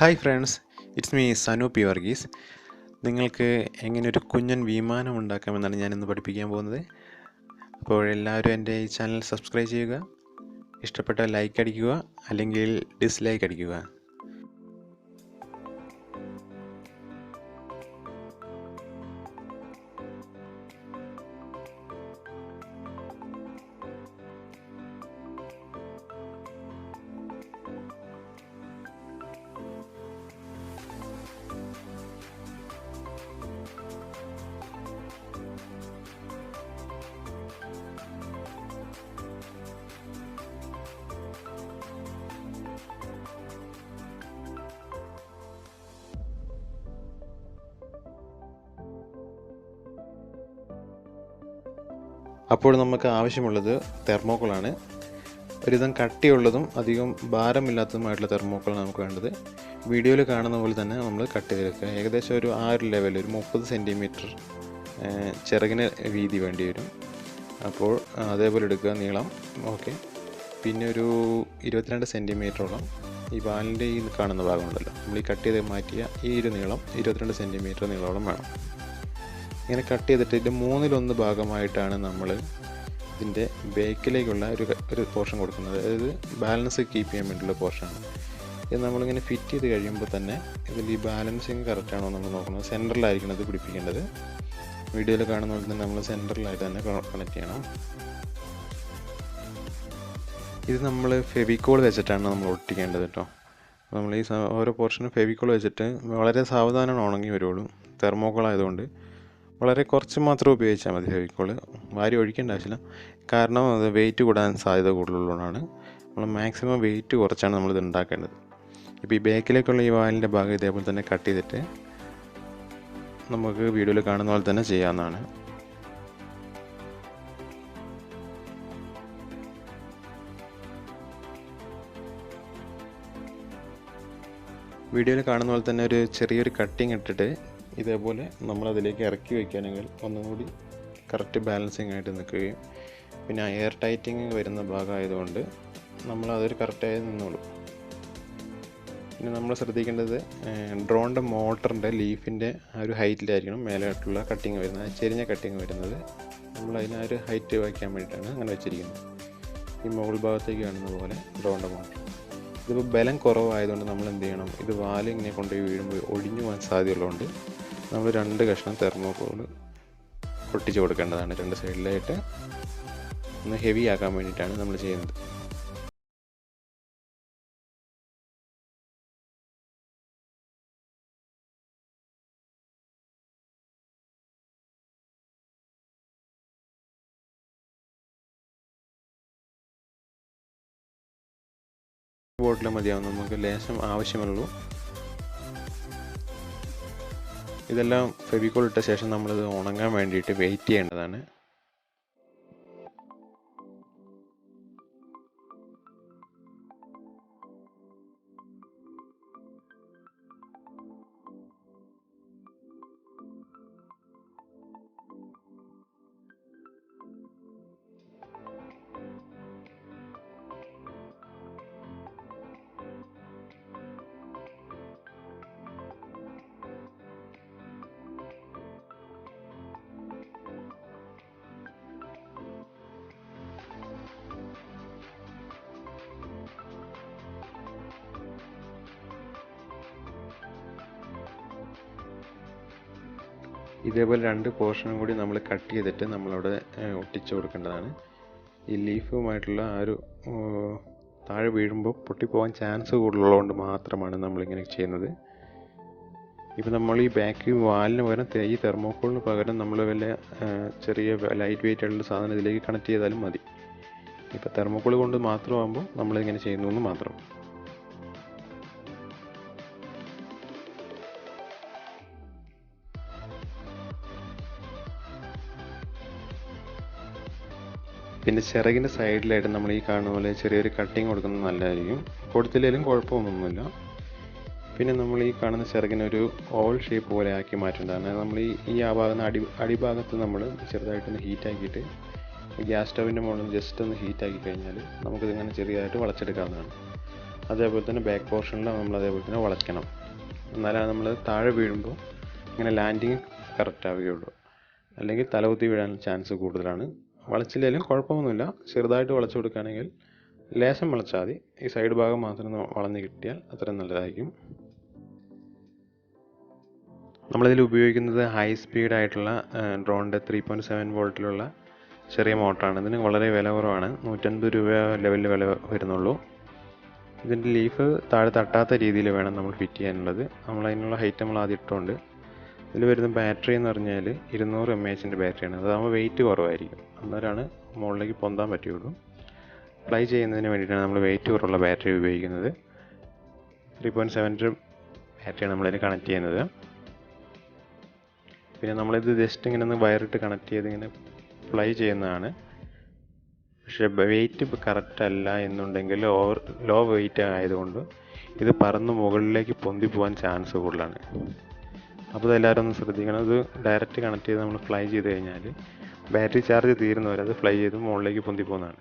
Hi friends it's me Sanu P Varghese. നിങ്ങൾക്ക് എങ്ങനെ ഒരു കുഞ്ഞൻ വിമാനം ഉണ്ടാക്കാമെന്നാണ് ഞാനിന്ന് പഠിപ്പിക്കാൻ പോകുന്നത്. അപ്പോൾ എല്ലാവരും എന്റെ ഈ ചാനൽ സബ്സ്ക്രൈബ് ചെയ്യുക ഇഷ്ടപ്പെട്ട ലൈക്ക് അടിക്കുക അല്ലെങ്കിൽ ഡിസ്ലൈക്ക് അടിക്കുക. അപ്പോൾ നമുക്ക് ആവശ്യമുള്ളത് തെർമോക്കോളാണ്. ഒരുവിധം കട്ടിയുള്ളതും അധികം ഭാരമില്ലാത്തതുമായിട്ടുള്ള തെർമോക്കോളാണ് നമുക്ക് വേണ്ടത്. വീഡിയോയിൽ കാണുന്ന പോലെ തന്നെ നമ്മൾ കട്ട് ചെയ്തെടുക്കുക. ഏകദേശം ഒരു ആ ഒരു ലെവൽ ഒരു മുപ്പത് സെന്റിമീറ്റർ ചിറകിന് വീതി വേണ്ടി വരും. അപ്പോൾ അതേപോലെ എടുക്കുക നീളം. ഓക്കെ. പിന്നെ ഒരു ഇരുപത്തിരണ്ട് സെന്റിമീറ്ററോളം ഈ വാലിന്റെ ഈ കാണുന്ന ഭാഗമുണ്ടല്ലോ. നമ്മൾ ഈ കട്ട് ചെയ്ത് മാറ്റിയ ഈ ഒരു നീളം ഇരുപത്തിരണ്ട് സെന്റിമീറ്റർ നീളോളം വേണം. ഇങ്ങനെ കട്ട് ചെയ്തിട്ട് ഇതിന്റെ മൂന്നിലൊന്ന് ഭാഗമായിട്ടാണ് നമ്മൾ ഇതിന്റെ ബേക്കിലേക്കുള്ള ഒരു ഒരു പോർഷൻ കൊടുക്കുന്നത്. അതായത് ബാലൻസ് കീപ്പ് ചെയ്യാൻ വേണ്ടിയുള്ള പോർഷനാണ്. ഇത് നമ്മളിങ്ങനെ ഫിറ്റ് ചെയ്ത് കഴിയുമ്പോൾ തന്നെ ഇതിൽ ഈ ബാലൻസിങ് കറക്റ്റാണോ നമ്മൾ നോക്കുന്നത് സെന്ററിലായിരിക്കണം ഇത് പിടിപ്പിക്കേണ്ടത്. വീഡിയോയിൽ കാണുന്ന പോലെ തന്നെ നമ്മൾ സെന്ററിലായിട്ട് തന്നെ കണക്ട് ചെയ്യണം. ഇത് നമ്മൾ ഫെവിക്കോൾ വെച്ചിട്ടാണ് നമ്മൾ ഒട്ടിക്കേണ്ടത് കേട്ടോ. നമ്മൾ ഈ ഓരോ പോർഷനും ഫെവിക്കോൾ വെച്ചിട്ട് വളരെ സാവധാനമാണ് ഉണങ്ങി വരുള്ളൂ. തെർമോക്കോൾ ആയതുകൊണ്ട് വളരെ കുറച്ച് മാത്രം ഉപയോഗിച്ചാൽ മതി ഫെവിക്കോൾ വാരി ഒഴിക്കേണ്ട ആവശ്യമില്ല. കാരണം അത് വെയിറ്റ് കൂടാൻ സാധ്യത കൂടുതലുള്ളതാണ് നമ്മൾ മാക്സിമം വെയിറ്റ് കുറച്ചാണ് നമ്മളിത് ഉണ്ടാക്കേണ്ടത്. ഇപ്പോൾ ഈ ബാക്കിലേക്കുള്ള ഈ വാലിന്റെ ഭാഗം ഇതേപോലെ തന്നെ കട്ട് ചെയ്തിട്ട് നമുക്ക് വീഡിയോയിൽ കാണുന്ന പോലെ തന്നെ ചെയ്യാവുന്നതാണ്. വീഡിയോയിൽ കാണുന്ന പോലെ തന്നെ ഒരു ചെറിയൊരു കട്ടിങ് ഇട്ടിട്ട് ഇതേപോലെ നമ്മൾ അതിലേക്ക് ഇറക്കി വയ്ക്കുകയാണെങ്കിൽ ഒന്നും കൂടി കറക്റ്റ് ബാലൻസിങ് ആയിട്ട് നിൽക്കുകയും പിന്നെ എയർ ടൈറ്റിങ് വരുന്ന ഭാഗമായതുകൊണ്ട് നമ്മളതൊരു കറക്റ്റായി നിന്നോളും. പിന്നെ നമ്മൾ ശ്രദ്ധിക്കേണ്ടത് ഡ്രോണിന്റെ മോട്ടറിന്റെ ലീഫിന്റെ ആ ഒരു ഹൈറ്റിലായിരിക്കണം മേലായിട്ടുള്ള കട്ടിങ് വരുന്നത്. ചെരിഞ്ഞ കട്ടിങ് വരുന്നത്. നമ്മൾ അതിന് ഒരു ഹൈറ്റ് വയ്ക്കാൻ വേണ്ടിയിട്ടാണ് അങ്ങനെ വെച്ചിരിക്കുന്നത്. ഈ മുകൾ ഭാഗത്തേക്ക് കാണുന്ന പോലെ ഡ്രോണിന്റെ മോട്ടർ ഇതിപ്പോൾ ബലം കുറവായതുകൊണ്ട് നമ്മൾ എന്ത് ചെയ്യണം? ഇത് വാൽ ഇങ്ങനെ കൊണ്ടുപോയി വീഴുമ്പോൾ ഒടിഞ്ഞു പോകാൻ സാധ്യതയുള്ളതുകൊണ്ട് നമ്മൾ രണ്ട് കഷ്ണം തെർമോകോൾ പൊട്ടിച്ച് കൊടുക്കേണ്ടതാണ് രണ്ട് സൈഡിലായിട്ട്. ഒന്ന് ഹെവി ആക്കാൻ വേണ്ടിയിട്ടാണ് നമ്മൾ ചെയ്യുന്നത്. ബോട്ടിൽ മതിയാവും. നമുക്ക് ലേശം ആവശ്യമുള്ളൂ ഇതെല്ലാം ഫെവിക്കോൾ ഇട്ട ശേഷം നമ്മളിത് ഉണങ്ങാൻ വേണ്ടിയിട്ട് വെയിറ്റ് ചെയ്യേണ്ടതാണ്. ഇതേപോലെ രണ്ട് പോർഷനും കൂടി നമ്മൾ കട്ട് ചെയ്തിട്ട് നമ്മളവിടെ ഒട്ടിച്ചു കൊടുക്കേണ്ടതാണ്. ഈ ലീഫുമായിട്ടുള്ള ആ ഒരു താഴെ വീഴുമ്പോൾ പൊട്ടിപ്പോകാൻ ചാൻസ് കൂടുതലുള്ളതുകൊണ്ട് മാത്രമാണ് നമ്മളിങ്ങനെ ചെയ്യുന്നത്. ഇപ്പോൾ നമ്മൾ ഈ ബാക്ക് വാലിന് പകരം ഈ തെർമോക്കോളിന് പകരം നമ്മൾ വല്ല ചെറിയ ലൈറ്റ് വെയിറ്റ് ആയിട്ടുള്ള സാധനം ഇതിലേക്ക് കണക്ട് ചെയ്താലും മതി. ഇപ്പോൾ തെർമോക്കോൾ കൊണ്ട് മാത്രമാകുമ്പോൾ നമ്മളിങ്ങനെ ചെയ്യുന്നു എന്ന് മാത്രം. പിന്നെ ചിറകിന്റെ സൈഡിലായിട്ട് നമ്മൾ ഈ കാണുന്ന പോലെ ചെറിയൊരു കട്ടിങ് കൊടുക്കുന്നത് നല്ലതായിരിക്കും. കൊടുത്തില്ലെങ്കിലും കുഴപ്പമൊന്നുമില്ല. പിന്നെ നമ്മൾ ഈ കാണുന്ന ചിറകിനെ ഒരു ഓൾ ഷേപ്പ് പോലെ ആക്കി മാറ്റേണ്ടതാണ് നമ്മൾ ഈ ഈ ആ ഭാഗത്ത് അടി അടിഭാഗത്ത് നമ്മൾ ചെറുതായിട്ടൊന്ന് ഹീറ്റാക്കിയിട്ട് ഗ്യാസ് സ്റ്റവിന്റെ മുകളിൽ ജസ്റ്റ് ഒന്ന് ഹീറ്റാക്കി കഴിഞ്ഞാൽ നമുക്കിതിങ്ങനെ ചെറിയതായിട്ട് വളച്ചെടുക്കാവുന്നതാണ്. അതേപോലെ തന്നെ ബാക്ക് പോർഷനിൽ നമ്മൾ അതേപോലെ തന്നെ വളയ്ക്കണം. എന്നാലാണ് നമ്മൾ താഴെ വീഴുമ്പോൾ ഇങ്ങനെ ലാൻഡിങ് കറക്റ്റ് ആവുകയുള്ളൂ. അല്ലെങ്കിൽ തലകുത്തി വീഴാനുള്ള ചാൻസ് കൂടുതലാണ്. വളച്ചില്ലെങ്കിലും കുഴപ്പമൊന്നുമില്ല. ചെറുതായിട്ട് വളച്ചു കൊടുക്കുകയാണെങ്കിൽ ലേശം വളച്ചാൽ മതി. ഈ സൈഡ് ഭാഗം മാത്രം ഒന്ന് വളഞ്ഞ് കിട്ടിയാൽ അത്രയും നല്ലതായിരിക്കും. നമ്മളിതിൽ ഉപയോഗിക്കുന്നത് ഹൈ സ്പീഡ് ആയിട്ടുള്ള ഡ്രോണിന്റെ ത്രീ പോയിന്റ് സെവൻ വോൾട്ടിലുള്ള ചെറിയ മോട്ടറാണ് ഇതിന് വളരെ വില കുറവാണ്. നൂറ്റൻപത് രൂപ ലെവലിൽ വില വരുന്നുള്ളൂ. ഇതിന്റെ ലീഫ് താഴെ തട്ടാത്ത രീതിയിൽ വേണം നമ്മൾ ഫിറ്റ് ചെയ്യാനുള്ളത്. നമ്മൾ അതിനുള്ള ഹൈറ്റ് നമ്മൾ ആദ്യം ഇട്ടുകൊണ്ട് ഇതിൽ വരുന്ന ബാറ്ററി എന്ന് പറഞ്ഞാൽ ഇരുന്നൂറ് എം എച്ചിന്റെ ബാറ്ററിയാണ് അതാകുമ്പോൾ വെയിറ്റ് കുറവായിരിക്കും. അന്നേരമാണ് മുകളിലേക്ക് പൊന്താൻ പറ്റുകയുള്ളൂ ഫ്ലൈ ചെയ്യുന്നതിന് വേണ്ടിയിട്ടാണ് നമ്മൾ വെയിറ്റ് കുറവുള്ള ബാറ്ററി ഉപയോഗിക്കുന്നത്. ത്രീ പോയിന്റ് സെവന്റെ ബാറ്ററിയാണ് നമ്മളതിന് കണക്ട് ചെയ്യുന്നത്. പിന്നെ നമ്മളിത് ജസ്റ്റ് ഇങ്ങനെ ഒന്ന് വയറിട്ട് കണക്ട് ചെയ്ത് ഇങ്ങനെ ഫ്ലൈ ചെയ്യുന്നതാണ്. പക്ഷേ വെയിറ്റ് കറക്റ്റ് അല്ല എന്നുണ്ടെങ്കിൽ ഓവർ ലോ വെയിറ്റ് ആയതുകൊണ്ട് ഇത് പറന്ന് മുകളിലേക്ക് പൊന്തി പോകാൻ ചാൻസ് കൂടുതലാണ്. അപ്പോൾ ഇതെല്ലാവരും ഒന്ന് ശ്രദ്ധിക്കണം. ഇത് ഡയറക്റ്റ് കണക്ട് ചെയ്ത് നമ്മൾ ഫ്ലൈ ചെയ്ത് കഴിഞ്ഞാൽ ബാറ്ററി ചാർജ് തീരുന്നവരെ അത് ഫ്ലൈ ചെയ്ത് മുകളിലേക്ക് പൊന്തി പോകുന്നതാണ്.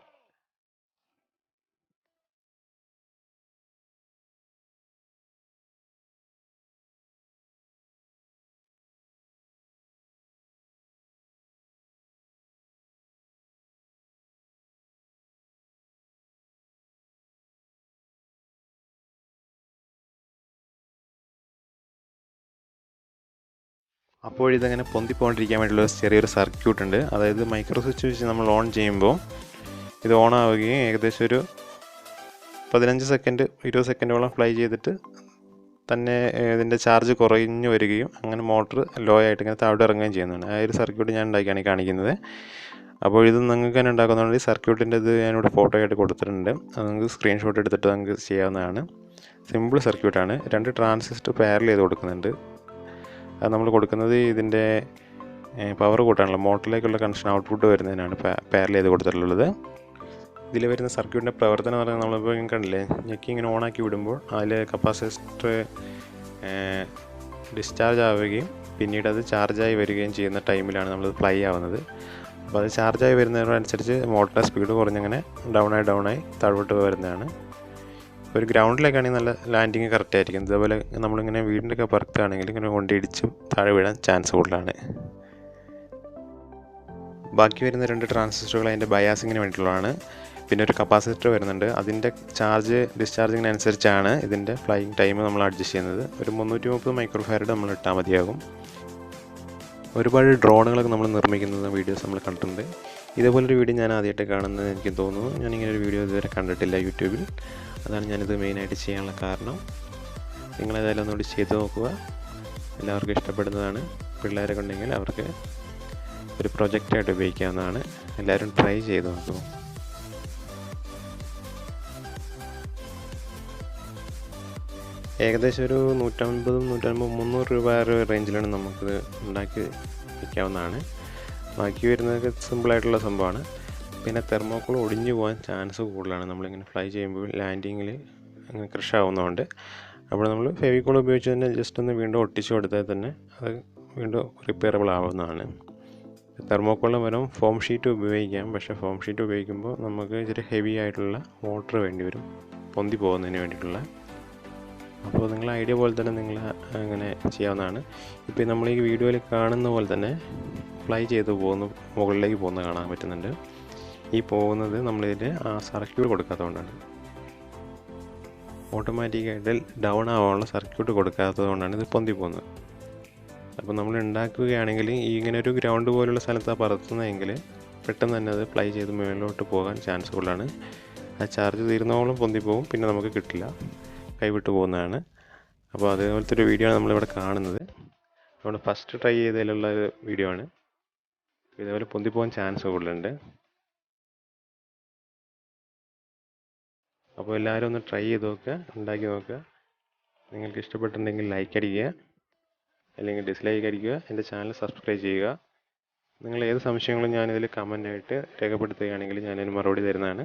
അപ്പോൾ ഇതങ്ങനെ പൊന്തിപ്പോണ്ടിരിക്കാൻ വേണ്ടിയുള്ള ചെറിയൊരു സർക്യൂട്ട് ഉണ്ട് അതായത് മൈക്രോ സ്വിച്ച് വെച്ച് നമ്മൾ ഓൺ ചെയ്യുമ്പോൾ ഇത് ഓൺ ആവുകയും ഏകദേശം ഒരു പതിനഞ്ച് സെക്കൻഡ് ഇരുപത് സെക്കൻഡോളം ഫ്ലൈ ചെയ്തിട്ട് തന്നെ ഇതിന്റെ ചാർജ് കുറഞ്ഞു വരികയും അങ്ങനെ മോട്ടർ ലോ ആയിട്ട് ഇങ്ങനെ താഴെ ഇറങ്ങുകയും ചെയ്യുന്നതാണ് ആ ഒരു സർക്യൂട്ട് ഞാൻ ഉണ്ടാക്കിയാണ് കാണിക്കുന്നത്. അപ്പോൾ ഇത് നിങ്ങൾക്ക് തന്നെ ഉണ്ടാക്കുന്നതുകൊണ്ട് ഈ സർക്യൂട്ടിന്റെ ഇത് ഞാനിവിടെ ഫോട്ടോ ആയിട്ട് കൊടുത്തിട്ടുണ്ട്. അത് നിങ്ങൾക്ക് സ്ക്രീൻഷോട്ട് എടുത്തിട്ട് നിങ്ങൾക്ക് ചെയ്യാവുന്നതാണ്. സിമ്പിൾ സർക്യൂട്ടാണ്. രണ്ട് ട്രാൻസിസ്റ്റർ പാരൽ ചെയ്ത് കൊടുക്കുന്നുണ്ട്. അത് നമ്മൾ കൊടുക്കുന്നത് ഇതിന്റെ പവർ കൂട്ടാനുള്ള മോട്ടറിലേക്കുള്ള കണക്ഷൻ ഔട്ട്പുട്ട് വരുന്നതിനാണ് പേരൽ ചെയ്ത് കൊടുത്തിട്ടുള്ളത്. ഇതിൽ വരുന്ന സർക്യൂട്ടിന്റെ പ്രവർത്തനം എന്ന് പറഞ്ഞാൽ നമ്മളിപ്പോൾ കണ്ടില്ലേ? ഞെക്കി ഇങ്ങനെ ഓണാക്കി വിടുമ്പോൾ അതിൽ കപ്പാസിറ്റർ ഡിസ്ചാർജ് ആവുകയും പിന്നീട് അത് ചാർജായി വരികയും ചെയ്യുന്ന ടൈമിലാണ് നമ്മൾ ഫ്ലൈ ആവുന്നത്. അപ്പോൾ അത് ചാർജായി വരുന്നതിനനുസരിച്ച് മോട്ടറിന്റെ സ്പീഡ് കുറഞ്ഞങ്ങനെ ഡൗൺ ആയി താഴോട്ട് വരുന്നതാണ്. ഒരു ഗ്രൗണ്ടിലേക്കാണെങ്കിൽ നല്ല ലാൻഡിങ് കറക്റ്റ് ആയിരിക്കും. ഇതേപോലെ നമ്മളിങ്ങനെ വീടിന്റെ ഒക്കെ പുറത്താണെങ്കിൽ ഇങ്ങനെ കൊണ്ടിടിച്ചും താഴെ വീഴാൻ ചാൻസ് കൂടുതലാണ്. ബാക്കി വരുന്ന രണ്ട് ട്രാൻസിസ്റ്ററുകൾ അതിന്റെ ബയാസിങ്ങിന് വേണ്ടിയിട്ടുള്ളതാണ്. പിന്നെ ഒരു കപ്പാസിറ്റർ വരുന്നുണ്ട്. അതിന്റെ ചാർജ് ഡിസ്ചാർജിങ്ങിനനുസരിച്ചാണ് ഇതിന്റെ ഫ്ലൈയിങ് ടൈം നമ്മൾ അഡ്ജസ്റ്റ് ചെയ്യുന്നത്. ഒരു മുന്നൂറ്റി മുപ്പത് മൈക്രോഫയറുടെ നമ്മൾ ഇട്ടാൽ മതിയാകും. ഒരുപാട് ഡ്രോണുകളൊക്കെ നമ്മൾ നിർമ്മിക്കുന്ന വീഡിയോസ് നമ്മൾ കണ്ടിട്ടുണ്ട്. ഇതേപോലൊരു വീഡിയോ ഞാൻ ആദ്യമായിട്ട് കാണുന്നത് എനിക്ക് തോന്നുന്നു. ഞാൻ ഇങ്ങനെ ഒരു വീഡിയോ ഇതുവരെ കണ്ടിട്ടില്ല യൂട്യൂബിൽ. അതാണ് ഞാനിത് മെയിനായിട്ട് ചെയ്യാനുള്ള കാരണം. നിങ്ങളേതായാലും ഒന്നുകൂടി ചെയ്ത് നോക്കുക. എല്ലാവർക്കും ഇഷ്ടപ്പെടുന്നതാണ്. പിള്ളേരൊക്കെ ഉണ്ടെങ്കിൽ അവർക്ക് ഒരു പ്രൊജക്റ്റായിട്ട് ഉപയോഗിക്കാവുന്നതാണ്. എല്ലാവരും ട്രൈ ചെയ്ത് നോക്കുക ഏകദേശം ഒരു നൂറ്റമ്പതും നൂറ്റമ്പത് മുന്നൂറ് രൂപ റേഞ്ചിലാണ് നമുക്കിത് ഉണ്ടാക്കി വയ്ക്കാവുന്നതാണ് ബാക്കി വരുന്നതൊക്കെ സിമ്പിളായിട്ടുള്ള സംഭവമാണ്. പിന്നെ തെർമോക്കോൾ ഒടിഞ്ഞു പോകാൻ ചാൻസ് കൂടുതലാണ്. നമ്മളിങ്ങനെ ഫ്ലൈ ചെയ്യുമ്പോൾ ലാൻഡിങ്ങിൽ അങ്ങനെ ക്രഷ് ആവുന്നതുകൊണ്ട് അപ്പോൾ നമ്മൾ ഫെവിക്കോൾ ഉപയോഗിച്ച് തന്നെ ജസ്റ്റ് ഒന്ന് വീണ്ടും ഒട്ടിച്ചു കൊടുത്താൽ തന്നെ അത് വീണ്ടും റിപ്പയറബിൾ ആവുന്നതാണ്. തെർമോക്കോളിന് പകരം ഫോം ഷീറ്റ് ഉപയോഗിക്കാം. പക്ഷേ ഫോം ഷീറ്റ് ഉപയോഗിക്കുമ്പോൾ നമുക്ക് ഇച്ചിരി ഹെവി ആയിട്ടുള്ള മോട്ടർ വേണ്ടി വരും. പൊന്തി പോകുന്നതിന് വേണ്ടിയിട്ടുള്ള. അപ്പോൾ നിങ്ങൾ ഐഡിയ പോലെ തന്നെ നിങ്ങൾ അങ്ങനെ ചെയ്യാവുന്നതാണ്. ഇപ്പോൾ നമ്മൾ ഈ വീഡിയോയിൽ കാണുന്ന പോലെ തന്നെ ഫ്ലൈ ചെയ്ത് പോകുന്ന മുകളിലേക്ക് പോകുന്നത് കാണാൻ പറ്റുന്നുണ്ട്. ഈ പോകുന്നത് നമ്മളിതിൽ സർക്യൂട്ട് കൊടുക്കാത്തതുകൊണ്ടാണ്. ഓട്ടോമാറ്റിക്കായിട്ട് ഡൗൺ ആവാനുള്ള സർക്യൂട്ട് കൊടുക്കാത്തത് കൊണ്ടാണ് ഇത് പൊന്തി പോകുന്നത്. അപ്പോൾ നമ്മൾ ഉണ്ടാക്കുകയാണെങ്കിൽ ഈ ഇങ്ങനെ ഒരു ഗ്രൗണ്ട് പോലുള്ള സ്ഥലത്താണ് പറത്തുന്നതെങ്കിൽ പെട്ടെന്ന് തന്നെ അത് പ്ലൈ ചെയ്ത് മുകളിലോട്ട് പോകാൻ ചാൻസ് കൂടുതലാണ് ആ ചാർജ് തീരുന്നോളം പൊന്തി പോകും പിന്നെ നമുക്ക് കിട്ടില്ല. കൈവിട്ട് പോകുന്നതാണ്. അപ്പോൾ അതേപോലത്തെ ഒരു വീഡിയോ ആണ് നമ്മളിവിടെ കാണുന്നത്. നമ്മൾ ഫസ്റ്റ് ട്രൈ ചെയ്തതിലുള്ള വീഡിയോ ആണ്. ഇതേപോലെ പൊന്തി പോകാൻ ചാൻസ് കൂടുതലുണ്ട്. അപ്പോൾ എല്ലാവരും ഒന്ന് ട്രൈ ചെയ്ത് നോക്കുക ഉണ്ടാക്കി നോക്കുക നിങ്ങൾക്ക് ഇഷ്ടപ്പെട്ടിട്ടുണ്ടെങ്കിൽ ലൈക്ക് അടിക്കുക അല്ലെങ്കിൽ ഡിസ്ലൈക്ക് അടിക്കുക എന്റെ ചാനൽ സബ്സ്ക്രൈബ് ചെയ്യുക. നിങ്ങൾ ഏത് സംശയങ്ങളും ഞാനിതിൽ കമന്റായിട്ട് രേഖപ്പെടുത്തുകയാണെങ്കിൽ ഞാനതിന് മറുപടി തരുന്നതാണ്.